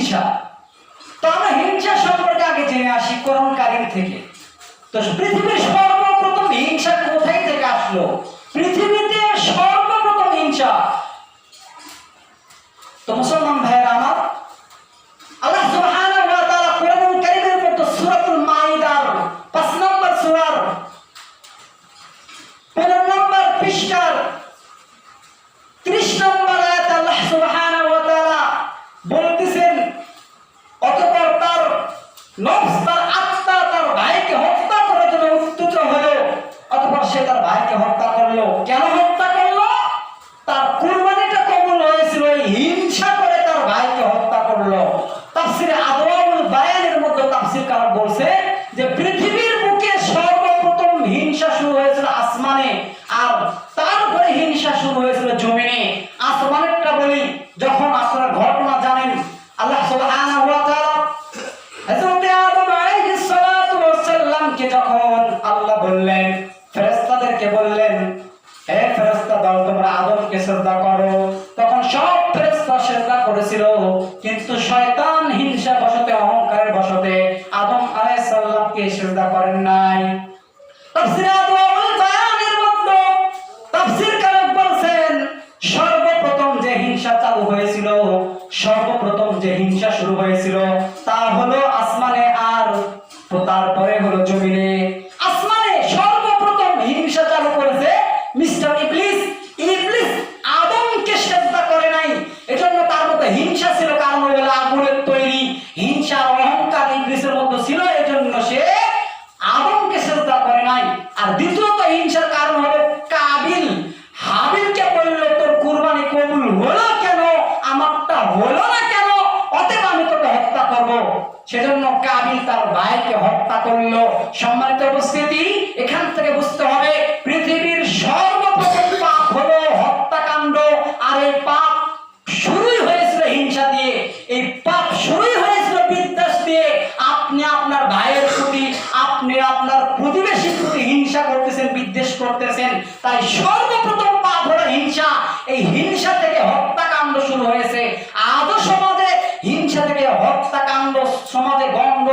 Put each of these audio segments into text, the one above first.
হিংসা। তো আমরা হিংসা সম্পর্কে আগে জেনে আসি করণকারীর থেকে। তো পৃথিবীর সর্বপ্রথম হিংসা কোথায় থেকে আসলো? পৃথিবীতে সর্বপ্রথম হিংসা। তো মুসলমান ভাইয়েরা আমার তার তার ভাইকে হত্যা করার সে তার ভাইকে হত্যা করল। কেন হত্যা ফেরেশতাদেরকে বললেন, হে তোমরা আদমকে শ্রদ্ধা করো। তখন সব শ্রদ্ধা করেছিল, কিন্তু শয়তান হিংসা বশতে, অহংকারের বশতে আদম শ্রদ্ধা করেন নাই। সর্বপ্রথম যে হিংসা চালু হয়েছিল, সর্বপ্রথম যে হিংসা শুরু হয়েছিল, তা হলো আসমানে আর তারপরে হলো জমিনে আসমানে সর্বপ্রথম হিংসা চালু করেছে মিস্টার ইবলিস ইবলিস আদমকে শ্রদ্ধা করে নাই এজন্য তার মধ্যে হিংসা ছিল কারণ হলো আগুনের তৈরি হিংসা আর অহংকার ইবলিসের মধ্যে ছিল এজন্য সে আদমকে শ্রদ্ধা করে নাই আর দ্বিতীয়ত হিংসার কারণ হলো কাবিল হাবিলকে বলল তোর কুরবানি কবুল হলো কেন আমারটা হলো না কেন অতএব আমি তোকে হত্যা করব সেজন্য কাবিল তার ভাইকে হত্যা করল সম্মানিত উপস্থিতি এখান থেকে বুঝতে হবে পৃথিবীর সর্বপ্রথম পাপ হলো হত্যাকাণ্ড আর এই পাপ শুরুই হয়েছিল হিংসা দিয়ে এই পাপ শুরুই হয়েছিল বিদ্বেষ দিয়ে আপনি আপনার ভাইয়ের প্রতি, আপনি আপনার প্রতিবেশীর প্রতি হিংসা করতেছেন, বিদ্বেষ করতেছেন। তাই সর্বপ্রথম পাপ হলো হিংসা। এই হিংসা থেকে হত্যাকাণ্ড শুরু হয়েছে। আজও সমাজে হিংসা থেকে হত্যাকাণ্ড, সমাজে গন্ড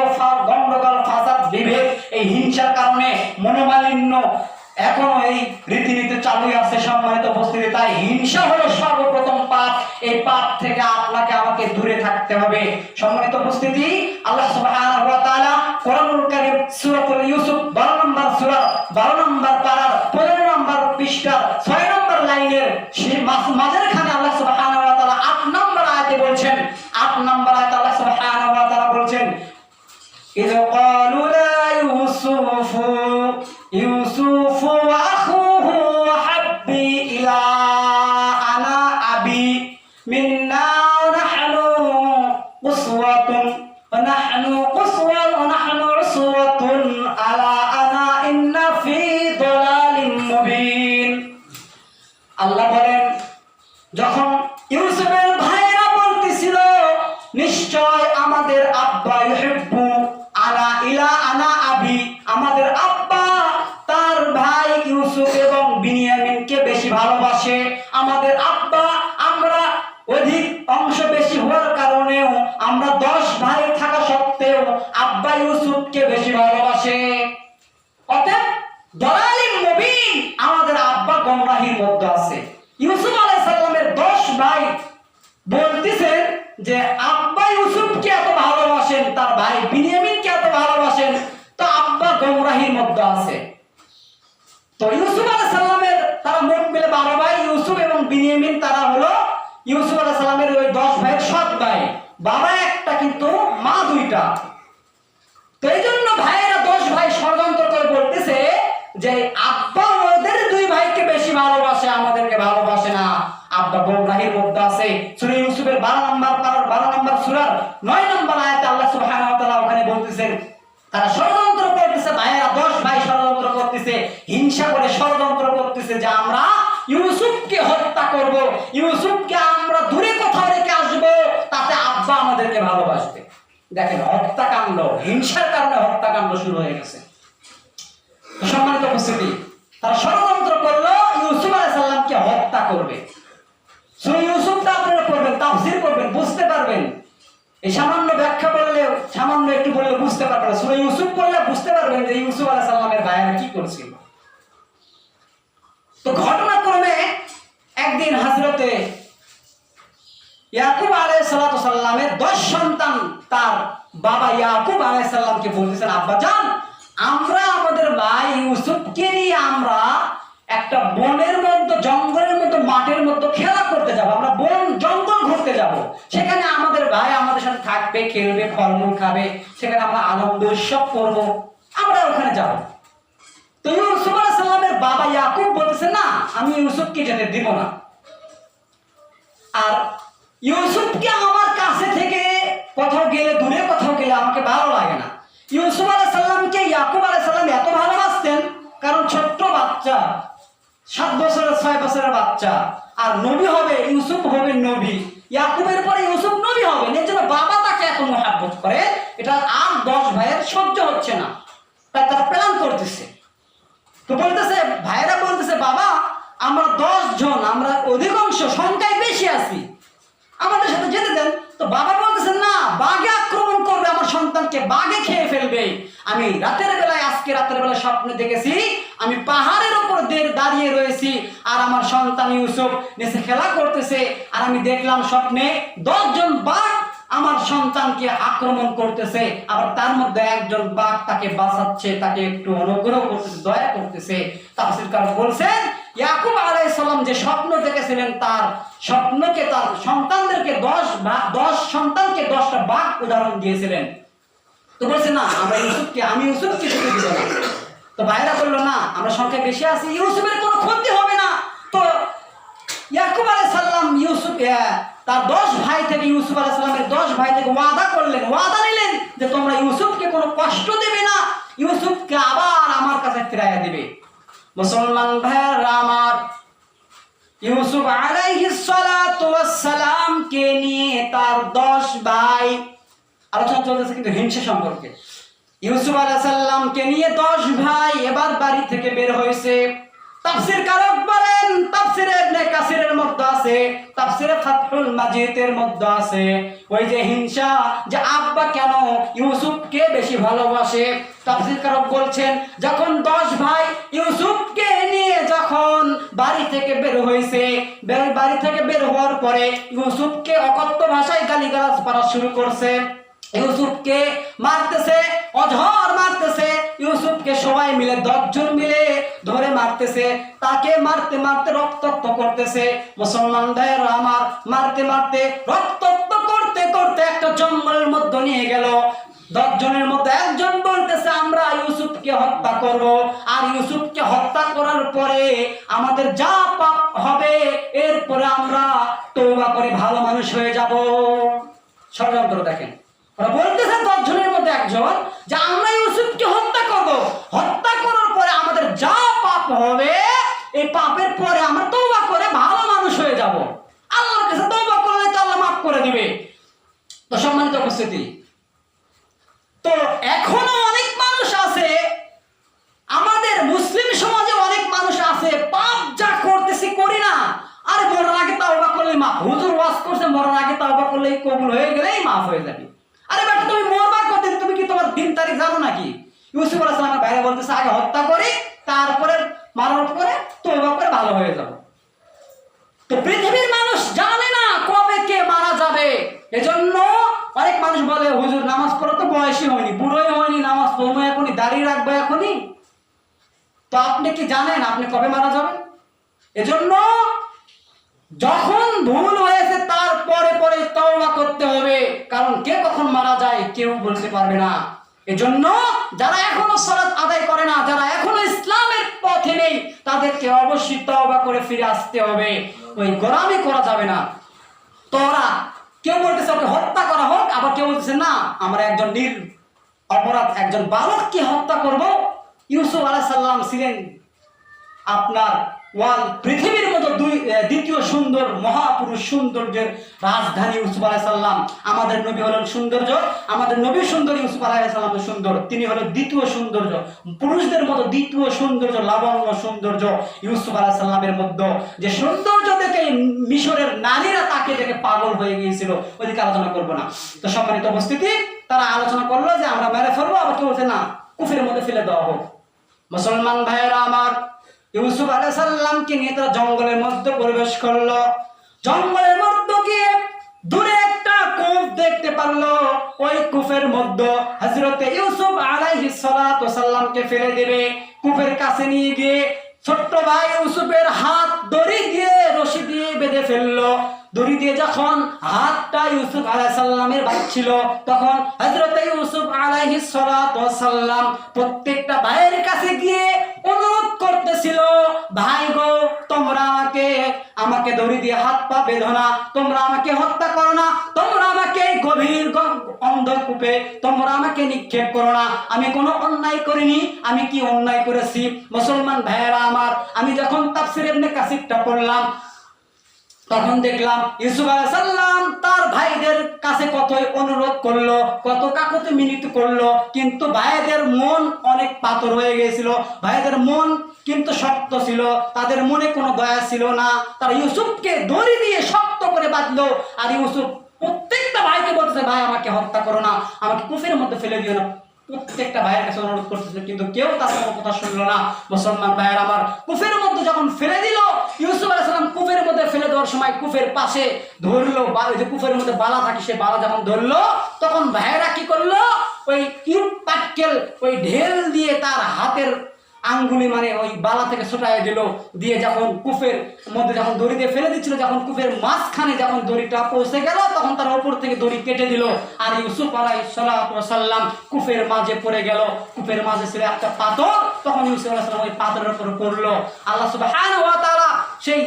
গন্ডগোল, ফাসাদ, বিভেদ, এই হিংসার কারণে মনোমালিন্য এখনও এই রীতিনীতি চালুই আছে সম্মানিত উপস্থিতি। তাই হিংসা হলো সর্বপ্রথম পাপ। এই পাপ থেকে আমাকে দূরে থাকতে হবে। সম্মানিত উপস্থিতি, আল্লাহ সুবহানাহু ওয়া তাআলা কোরআনুল কারীম সূরাতুল ইউসুফ 12 নম্বর সূরা 12 নম্বর পারার 15 নম্বর পৃষ্ঠার যখন ইউসুফের ভাইরা বলতেছিল, নিশ্চয় আমাদের আব্বা ইউহিব্বু আনা ইলা আনা আবি, আমাদের আব্বা তার ভাই ইউসুফ এবং বিনিয়ামিনকে বেশি ভালোবাসে। আমাদের আব্বা আমরা অধিক অংশ বেশি হওয়ার কারণেও আমরা দশ ভাই থাকা সত্ত্বেও আব্বা ইউসুফকে বেশি ভালোবাসে। অতএব দলালিম নবীন আমাদের আব্বা গমরাহির মধ্যে আছে। ইউসুফ আলাইহিস সালামের 10 বলতেছেন যে আব্বা ইউসুফকে এত ভালোবাসেন, তার ভাই বিনিয়ামিনকে এত ভালোবাসেন, তো আব্বা গমরাহির মধ্যে আছে। তো ইউসুফ আলাইহিস সালামের, তারা মোট মিলে 12 ভাই, ইউসুফ এবং বিনিয়ামিন, তারা হলো ইউসুফ আলাইহিস সালামের ওই 10 ভাইয়ের সৎ ভাই। বাবা একটা, কিন্তু মা দুইটা। তো এই জন্য ভাইয়েরা দশ ভাই ষড়যন্ত্র করে বলতেছে যে, আব্বা ওদের দুই ভাইকে বেশি ভালোবাসে, আমাদেরকে ভালোবাসে। আব্বা গোমরাহির মধ্যে আছে। সূরা ইউসুফের 12 নম্বর পারার 12 নম্বর সূরার 9 নম্বর আয়াতে আল্লাহ সুবহানাহু ওয়া তাআলা ওখানে বলতেছেন, তারা ষড়যন্ত্র করতেছে, ভাইয়েরা দশ ভাই ষড়যন্ত্র করতেছে, হিংসা করে ষড়যন্ত্র করতেছে যে আমরা ইউসুফকে হত্যা হিংসার কারণে শুরু হয়ে গেছে। সম্মানিত উপস্থিতি, তারা পারবেন। এই সামান্য ব্যাখ্যা করলে সামান্য একটু বললে বুঝতে পারবেন। সুরে ইউসুফ বললে বুঝতে পারবেন যে ইউসুফ আলাহ সাল্লামের ভাইয়েরা কি করছিল। তো ঘটনাক্রমে একদিন হাজরতে ইয়াকুব আলাই সাল্লামের দশ সন্তান তার বাবা ইয়াকুব আলাই সাল্লামকে বলতেছেন, আব্বা জান, আমরা আমাদের ভাই ইউসুফকে নিয়ে আমরা একটা বনের মধ্যে জঙ্গলের মধ্যে মাঠের মধ্যে খেলা করতে যাব। আমরা বন, জঙ্গল ঘুরতে যাব। সেখানে আমাদের ভাই আমাদের সাথে থাকবে, খেলবে, ফলমূল খাবে। সেখানে আমরা আনন্দ উৎসব করব। আমরা ওখানে যাব। তো ইউসুফ বাবা ইয়াকুব না, আমি ইউসুফকে যেতে দিব না। আর ইউসুফকে আমার কাছে থেকে কোথাও গেলে, দূরে কোথাও গেলে আমাকে ভালো লাগে না। ইউসুফ আলাহ সাল্লামকে ইয়াকুব আলাহ সাল্লাম এত ভালোবাসতেন, কারণ ছোট্ট বাচ্চা। সাত বছরের ছয় বছরের বাচ্চা। আর নবী হবে, ইউসুফ হবে নবী। ইয়াকুবের পরে ইউসুফ নবী হবে, এর জন্য বাবা তাকে এত মহাব্বত করে, এটা আর দশ ভাইয়ের সহ্য হচ্ছে না। তাই তারা প্ল্যান করতেছে। তো বলতেছে ভাইরা বলতেছে, বাবা, আমরা দশ জন, আমরা অধিকাংশ সংখ্যায় বেশি আছি। আমাদের সাথে যেতে দেন। তো বাবা বলতেছে, না, বাঘে আক্রমণ করবে, আমার সন্তানকে বাঘে খেয়ে ফেলবে। আমি রাতের আজকে রাতের বেলায় স্বপ্নে দেখেছি, আমি পাহাড়ের ওপর দাঁড়িয়ে রয়েছি, আর আমার সন্তান ইউসুফ নিচে খেলা করতেছে, আর আমি দেখলাম স্বপ্নে দশজন বাঘ আমার সন্তানকে আক্রমণ করতেছে, আবার তার মধ্যে একজন বাঘ তাকে বাঁচাচ্ছে, তাকে একটু অনুগ্রহ করতেছে, দয়া করতেছে। তাফসির কারক বলছেন, ইয়াকুব আলাইহিস সালাম যে স্বপ্ন দেখেছিলেন তার স্বপ্নকে তার সন্তানদেরকে দশ দশ সন্তানকে দশটা বাঘ উদাহরণ দিয়েছিলেন। তো বলছে, না, আমরা ইউসুফকে, আমি ইউসুফকে যেতে দিব না। তো ভাইরা বলল, না, আমরা সংখ্যা বেশি আছি, ইউসুফের কোনো ক্ষতি হবে না। তো ইয়াকুব আলাইহিস সালাম ইউসুফ তার দশ ভাই থেকে ইউসুফ আলাইহিস সালামের দশ ভাই থেকে ওয়াদা করলেন, ওয়াদা নিলেন যে তোমরা ইউসুফকে কোনো কষ্ট দেবে না, ইউসুফকে আবার আমার কাছে ফিরাইয়া দেবে। মুসলমান ভাইয়েরা আমার, ইউসুফ আলাইহিস সালাতু ওয়াস সালামকে নিয়ে তার দশ ভাই আলোচনা চলতেছে কিন্তু হিংসা সম্পর্কে। ইউসুফ আলাইহিস সালামকে নিয়ে দশ ভাই এবার বাড়ি থেকে বের হয়েছে। তাফসীর কারক বলেন ইবনে কাসিরের মধ্যে আছে ফাতহুল মাজিদের মধ্যে আছে। ওই যে হিংসা, যে আব্বা কেন ইউসুফকে বেশি ভালোবাসে? তাফসীর কারক বলছেন, যখন দশ ভাই ইউসুফকে নিয়ে যখন বাড়ি থেকে বের হয়েছে বাড়ি থেকে বের হওয়ার পরে ইউসুফকে অকথ্য ভাষায় গালিগালাজ করা শুরু করছে। ইউসুফকে মারতেছে, অঝর মারতেছে, ইউসুফকে সবাই মিলে দশজন মিলে ধরে মারতেছে। তাকে মারতে মারতে রক্তাক্ত করতেছে। মুসলমান ভাইয়েরা আমার মারতে মারতে রক্তাক্ত করতে করতে একটা জঙ্গলের মধ্যে নিয়ে গেল। দশজনের মধ্যে একজন বলতেছে, আমরা ইউসুফকে হত্যা করব। আর ইউসুফকে হত্যা করার পরে আমাদের যা পাপ হবে, এরপরে আমরা তৌবা করে ভালো মানুষ হয়ে যাব। ষড়যন্ত্র দেখেন। বলতেছে দশ জনের মধ্যে একজন যে আমরা ইউসুফকে হত্যা করব। হত্যা করার পরে আমাদের যা পাপ হবে, এই পাপের পরে আমরা তৌবা করে ভালো মানুষ হয়ে যাব। আল্লাহর কাছে তৌবা করলে তো আল্লাহ মাফ করে দিবে। তো সম্মানিত উপস্থিতি, তো এখনও অনেক মানুষ আছে, আমাদের মুসলিম সমাজে অনেক মানুষ আছে পাপ যা করতেছি করি না আরে মরার আগে তাওবা করলে মাফ হুজুর ওয়াজ করছে মরার আগে তাওবা করলেই কবুল হয়ে গেলেই মাফ হয়ে যাবে আরে বেটা তুমি মরবা কতদিন তুমি কি তোমার দিন তারিখ জানো নাকি ইউসুফ সালামের বাইরে বলতেছে, আগে হত্যা করি, তারপরে মারার পরে তওবা করে ভালো হয়ে যাব। তো পৃথিবীর মানুষ জানে না কবে কে মারা যাবে। এজন্য অনেক মানুষ বলে, হুজুর, নামাজ পড়া তো বয়সই হয়নি, বুড়োই হয়নি, নামাজ পড়ব এখনই, দাঁড়িয়ে রাখব এখনই। তো আপনি কি জানেন আপনি কবে মারা যাবেন? এজন্য যখন ভুল হয়েছে তারপরে পরে তওবা করতে হবে। কারণ কে কখন মারা যায় কেউ বলতে পারবে না। এজন্য যারা এখনও সালাত আদায় করে না, যারা এখনও ইসলামের পথে নেই, তাদেরকে অবশ্যই তওবা করে ফিরে আসতে হবে। ওই গোলামি করা যাবে না। তোরা কেউ বলতেছে ওকে হত্যা করা হোক, আবার কেউ বলতেছে, না, আমরা একজন নির অপরাধ, একজন বালককে হত্যা করব। ইউসুফ আলাইহিস সালাম ছিলেন আপনার ওয়াল পৃথিবীর মতো দুই দ্বিতীয় সুন্দর মহাপুরুষ সৌন্দর্যের রাজধানী ইউসুফ আলাইসাল্লাম আমাদের নবী হলেন সৌন্দর্য, আমাদের নবী সুন্দর ইউসুফ আলাইসাল্লাম সুন্দর। তিনি হলেন দ্বিতীয় সৌন্দর্য। পুরুষদের মতো দ্বিতীয় সৌন্দর্য, লাবণ্য সৌন্দর্য ইউসুফ আলাইসাল্লামের মধ্যে। যে সৌন্দর্য দেখে মিশরের নারীরা তাকে দেখে পাগল হয়ে গিয়েছিল ওইদিকে আলোচনা করব না। তো সম্মানিত উপস্থিতি, তারা আলোচনা করল যে আমরা মেরে ফেলব, আবার কেউ বলছে, না কুফের মধ্যে ফেলে দেওয়া হোক। মুসলমান ভাইয়েরা আমার ইউসুফ আলাইসাল্লামকে নিয়ে তারা জঙ্গলের মধ্যে প্রবেশ করল। জঙ্গলের মধ্যে গিয়ে দূরে একটা কূপ দেখতে পারল। ওই কূপের মধ্যে হযরতে ইউসুফ আলাইহিস সালাতু সাল্লামকে ফেলে দেবে। কূপের কাছে নিয়ে গিয়ে ছোট্ট ভাই ইউসুফের হাত দড়ি দিয়ে রশি দিয়ে বেঁধে ফেলল। দড়ি দিয়ে যখন হাতটা ইউসুফ আলাইসাল্লামের বাঁধছিল তখন হযরতে ইউসুফ আলাইহিস সালাতু সাল্লাম প্রত্যেকটা ভাইয়ের কাছে গিয়ে অনুরোধ করতেছিল, ভাই গো, তোমরা আমাকে আমাকে দড়ি দিয়ে হাত পা বেঁধো না। তোমরা আমাকে হত্যা করো না। তোমরা আমাকে গভীর অন্ধকূপে তোমরা আমাকে নিক্ষেপ করো না। আমি কোনো অন্যায় করিনি, আমি কি অন্যায় করেছি? মুসলমান ভাইয়েরা আমার, আমি যখন তাফসির ইবনে কাসিরটা পড়লাম, তখন দেখলাম ইউসুফ আলাইসাল্লাম তার ভাইদের কাছে কতই অনুরোধ করল, কত কাকতে মিনিট করল। কিন্তু ভাইদের মন অনেক পাথর হয়ে গিয়েছিল। ভাইদের মন কিন্তু শক্ত ছিল, তাদের মনে কোনো দয়া ছিল না। তারা ইউসুফকে দড়ি দিয়ে শক্ত করে বাঁধলো। আর ইউসুফ প্রত্যেকটা ভাইকে বলতেছে, ভাই, আমাকে হত্যা করো না। আমাকে কুফের মধ্যে ফেলে দিও না। প্রত্যেকটা ভাইয়ের কাছে অনুরোধ করতেছিল, কিন্তু কেউ তার কোনো কথা শুনলো না। মুসলমান ভাইয়ের আমার কুফের মধ্যে যখন ফেলে দিল, ইউসুফ আলাইসালাম কুফের মধ্যে ফেলে দেওয়ার সময় কুফের পাশে ধরলো। যে কুফের মধ্যে বালা থাকে, সে বালা যখন ধরলো, তখন ভাইয়েরা কি করল? ওই ইট পাটকেল, ওই ঢেল দিয়ে তার হাতের আঙ্গুলি মানে ওই বালা থেকে ছোটায় দিল। দিয়ে যখন কুফের মধ্যে যখন দড়ি দিয়ে ফেলে দিচ্ছিল, যখন কুফের মাঝখানে যখন দড়িটা পৌঁছে গেল, তখন তার ওপর থেকে দড়ি কেটে দিল। আর ইউসুফ আলাই সাল্লাম কুফের মাঝে পড়ে গেল। কুফের মাঝে ছিল একটা পাথর। তখন ইউসুফ আলাহ সাল্লাম ওই পাথরের উপর পড়ল। আল্লাহ তাআলা সেই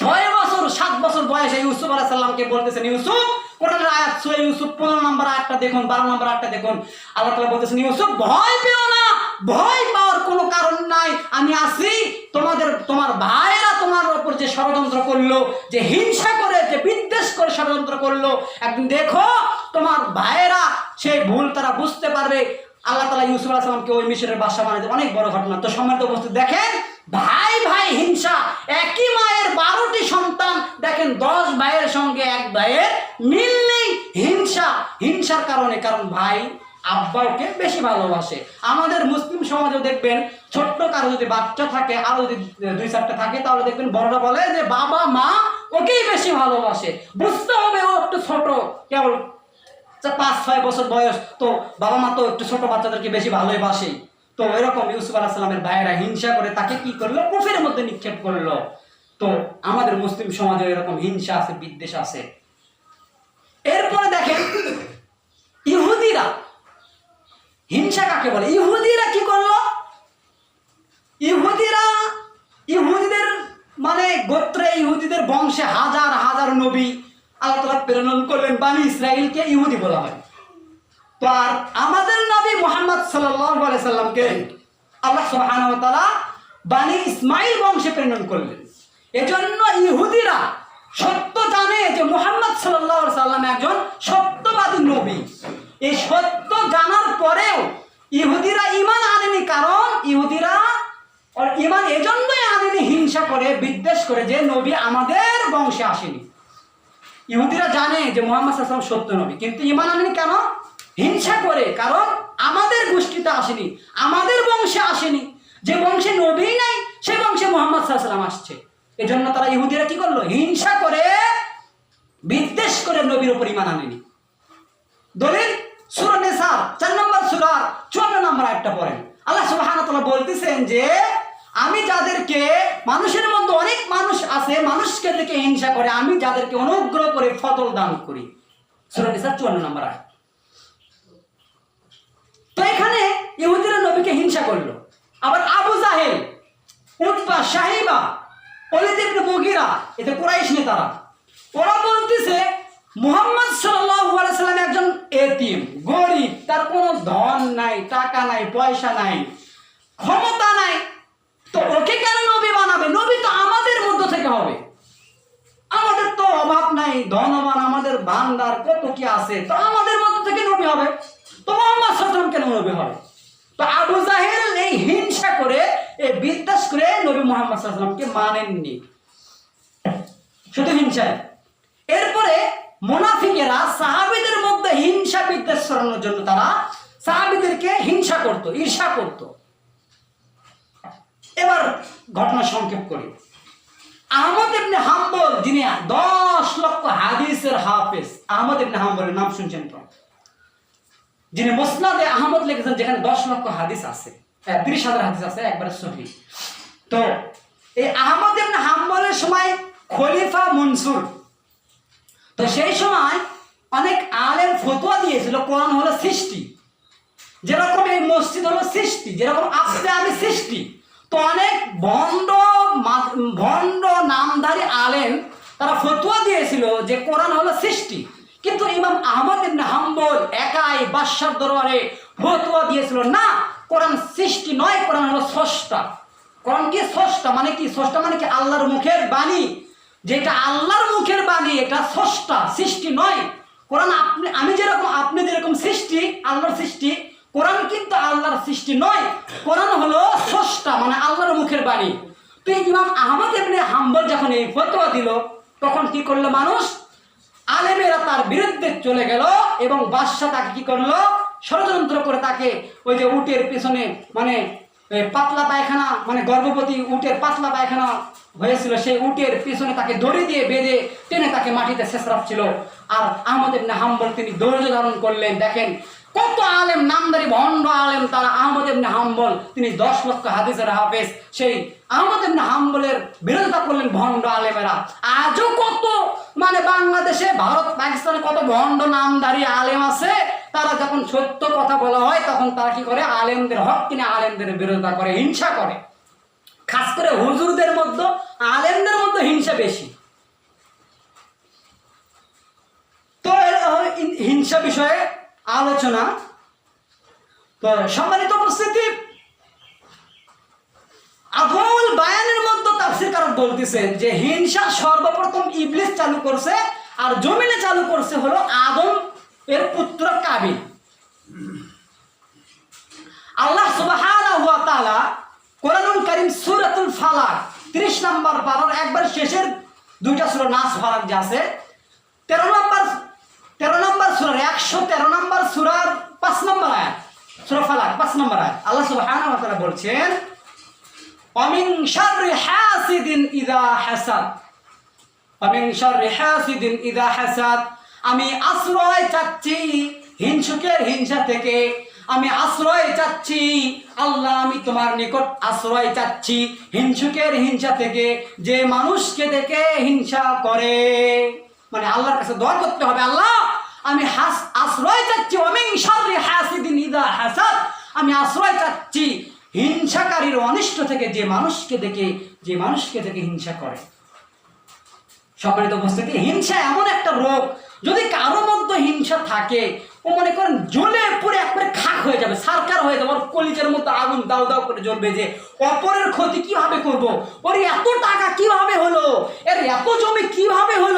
ছয় বছর, সাত বছর বয়সে ইউসুফ আলাহ সাল্লামকে বলতেছেন, ইউসুফ, কোরআনের আয়াত সুরা ইউসুফ পনেরো নম্বর আয়াতটা দেখুন, বারো নম্বর আয়াতটা দেখুন। আল্লাহ তালা বলতেছেন, ইউসুফ, ভয় পেও না। ভয় পাওয়ার কোনো কারণ নাই। আমি আছি, তোমাদের, তোমার ভাইয়েরা তোমার উপর যে ষড়যন্ত্র করল, যে হিংসা করে, যে বিদ্বেষ করে ষড়যন্ত্র করল, একদিন দেখো তোমার ভাইয়েরা সেই ভুল তারা বুঝতে পারবে। আল্লাহ তালা ইউসুফ আলাহ সালামকে ওই মিশরের বাসা বানাতে অনেক বড় ঘটনা। তো সম্মানিত উপস্থিত দেখেন, ভাই ভাই হিংসা, একই মায়ের বারোটি সন্তান, দেখেন দশ ভাইয়ের সঙ্গে এক ভাইয়ের মিল নেই হিংসা। হিংসার কারণে, কারণ ভাই আব্বাকে বেশি ভালোবাসে। আমাদের মুসলিম সমাজেও দেখবেন, ছোট্ট কারও যদি বাচ্চা থাকে, আরও যদি দুই চারটা থাকে, তাহলে দেখবেন বড়রা বলে যে, বাবা, মা, ওকেই বেশি ভালোবাসে। বুঝতে হবে ও একটু ছোট, কেবল পাঁচ, ছয় বছর বয়স, তো বাবা মা তো একটু ছোট বাচ্চাদেরকে বেশি ভালোই বাসে তো এরকম ইউসুফ আলাহ সাল্লামের ভাইয়েরা হিংসা করে তাকে কি করল? কুফের মধ্যে নিক্ষেপ করল। তো আমাদের মুসলিম সমাজে এরকম হিংসা আছে, বিদ্বেষ আছে। এরপরে দেখেন হিংসা কাকে বলে? ইহুদিরা কি করল? ইহুদিরা, ইহুদিদের মানে গোত্রে ইহুদিদের বংশে হাজার হাজার নবী আল্লাহ তালা প্রেরণ করলেন বানি ইসরায়েলকে ইহুদি বলা হয়। তো আর আমাদের নবী মোহাম্মদ সাল্লামকে আল্লাহ সুবহানাহু বানি ইসমাইল বংশে প্রেরণ করলেন। এজন্য ইহুদিরা সত্য জানে যে মোহাম্মদ আলাইহি সাল্লাম একজন সত্যবাদী নবী। এই সত্য জানার পরেও ইহুদিরা ইমান আনেনি। কারণ ইহুদিরা ইমান এজন্যই আনেনি, হিংসা করে, বিদ্বেষ করে যে নবী আমাদের বংশে আসেনি। ইহুদিরা জানে যে মোহাম্মদ সাল্লাম সত্য নবী, কিন্তু ইমান আনেনি কেন? হিংসা করে, কারণ আমাদের গোষ্ঠীতে আসেনি, আমাদের বংশে আসেনি। যে বংশে নবী নাই, সে বংশে মোহাম্মদ সাল্লাম আসছে। এজন্য তারা ইহুদিরা কি করল? হিংসা করে, বিদ্বেষ করে নবীর উপর ইমান আনেনি। দলিল সূরা চার নম্বর চুয়ান্ন নম্বর আল্লাহ বলতেছেন যে, আমি যাদেরকে, মানুষের মধ্যে অনেক মানুষ আছে, মানুষকে দেখে হিংসা করে, আমি যাদেরকে অনুগ্রহ করে ফতল দান করি। সূরা চুয়ান্ন নম্বর তো এখানে ইহুদিরা নবীকে হিংসা করল। আবার আবু জাহেল, উতবা সাহিবা অলিদ ইবনে মুগিরা এতে কুরাইশ নেতারা, ওরা বলতেছে, মুহাম্মদ একজন এতিম, গরিব, তার কোনো ধন নাই, টাকা নাই, পয়সা নাই, ক্ষমতা নাই। তো ওকে কেন নবী বানাবে? নবী তো আমাদের মধ্য থেকে হবে। আমাদের তো অভাব নাই, ধনবান, আমাদের ভান্ডার, কত কি আছে, তো আমাদের মধ্যে থেকে নবী হবে। তো মোহাম্মদ সাল্লাম কেন নবী হবে? তো আবু জাহেল এই হিংসা করে, এই বিদ্বেষ করে নবী মোহাম্মদ সাল্লামকে মানেননি। শুধু হিংসায়। এরপরে মোনাফিকেরা হিংসা ছড়ানোর জন্য তারা সাহাবিদেরকে হিংসা করত ঈর্ষা করত। এবার ঘটনা সংক্ষেপ করি। আহমদ ইবনে হাম্বল যিনি দশ লক্ষ হাদিসের হাফেজ আহমদ ইবনে হাম্বলের নাম শুনছেন তো? যিনি মোসনাদে আহমদ লিখেছেন যেখানে দশ লক্ষ হাদিস আছে। হ্যাঁ, তিরিশ হাজার হাদিস আছে একবারে সহি। তো এই আহমদ ইবনে হাম্বলের সময় খলিফা মনসুর। তো সেই সময় অনেক আলেম ফতোয়া দিয়েছিল, কোরআন হলো সৃষ্টি। যেরকম এই মসজিদ হলো সৃষ্টি, যেরকম আপনি আমি সৃষ্টি। তো অনেক ভণ্ড ভণ্ড নামধারী আলেম তারা ফতুয়া দিয়েছিল যে কোরআন হলো সৃষ্টি। কিন্তু ইমাম আহমদ ইবনে হাম্বল একাই বাদশার দরবারে ফতুয়া দিয়েছিল, না, কোরআন সৃষ্টি নয়, কোরআন হলো স্রষ্টা। কোরআন কি স্রষ্টা মানে কি? স্রষ্টা মানে কি আল্লাহর মুখের বাণী? যেটা আল্লাহর মুখের বাণী, এটা স্রষ্টা, সৃষ্টি নয়। কোরআন আপনি আমি যেরকম আপনি যেরকম সৃষ্টি, আল্লাহর সৃষ্টি, কোরআন কিন্তু আল্লাহর সৃষ্টি নয়। কোরআন হলো স্রষ্টা মানে আল্লাহর মুখের বাণী। তো ইমাম আহমদ ইবনে হাম্বল যখন এই ফতোয়া দিল, তখন কি করল মানুষ? আলেমেরা তার বিরুদ্ধে চলে গেল এবং বাদশাহ তাকে কি করল? ষড়যন্ত্র করে তাকে ওই যে উটের পেছনে মানে পাতলা পায়খানা মানে গর্ভবতী উটের পাতলা পায়খানা হয়েছিল, সেই উটের পেছনে তাকে দড়ি দিয়ে বেঁধে টেনে তাকে মাটিতে ছিল আর আহমদ ইবনে হাম্বল তিনি ধৈর্য ধারণ করলেন, দেখেন কত আলেম, নামদারি, ভণ্ড আলেম, তারা আহমদ ইবনে হাম্বল, তিনি দশ লক্ষ হাদিসের হাফেজ। সেই আহমদ ইবনে হাম্বলের বিরোধিতা করলেন ভণ্ড আলেমেরা। আজও কত মানে বাংলাদেশে ভারত, পাকিস্তানে কত ভণ্ড নামধারী আলেম আছে? তারা যখন সত্য কথা বলা হয়, তখন তারা কি করে? আলেমদের হক কিনে আলেমদের বিরোধিতা করে, হিংসা করে। খাস করে হুজুরদের মধ্যে, আলেমদের মধ্যে হিংসা বেশি। তো হিংসা বিষয়ে আলোচনা। তো সম্মানিত উপস্থিতি, আবুল বায়ানের মধ্যে তাফসির কারক বলতেছেন যে, হিংসা সর্বপ্রথম ইবলিস চালু করছে, আর জমিনে চালু করছে হলো আদম এর পুত্র কাবিল। আল্লাহ সুবহানাহু ওয়া তাআলা কোরআনুল কারীম সূরাতুল ফালাক 30 নম্বর পারার একবার শেষের দুইটা সূরা নাস ফালাক যে আছে 13 নম্বর 13 নম্বর সূরার 113 নম্বর সূরার 5 নম্বর আয়াত, সূরা ফালাক 5 নম্বর আয়াত। আল্লাহ সুবহানাহু বলছেন, অমিন শাররি হাসিদিন ইদা হাসাদ। অমিন শাররি হাসিদিন ইদা হাসাদ। আমি আশ্রয় চাচ্ছি হিংসুকের হিংসা থেকে। আমি আশ্রয় চাচ্ছি, আল্লাহ, আমি তোমার নিকট আশ্রয় চাচ্ছি হিংসুকের হিংসা থেকে। যে মানুষকে দেখে হিংসা করে। মানে আল্লাহর কাছে দোয়া করতে হবে, আল্লাহ, আমি হাস আশ্রয় চাচ্ছি হাসাদ। আমি আশ্রয় চাচ্ছি হিংসাকারীর অনিষ্ট থেকে যে মানুষকে দেখে যে মানুষকে দেখে হিংসা করে। সম্মানিত উপস্থিতি। হিংসা এমন একটা রোগ যদি কারও মধ্যে হিংসা থাকে, ও মনে করেন জ্বলে পুরো একবারে খাক হয়ে যাবে, সারকার হয়ে যাবে, ওর কলিজের মতো আগুন দাও দাও করে জ্বলবে যে, অপরের ক্ষতি কীভাবে করব? ওর এত টাকা কীভাবে হলো? এর এত জমি কীভাবে হলো?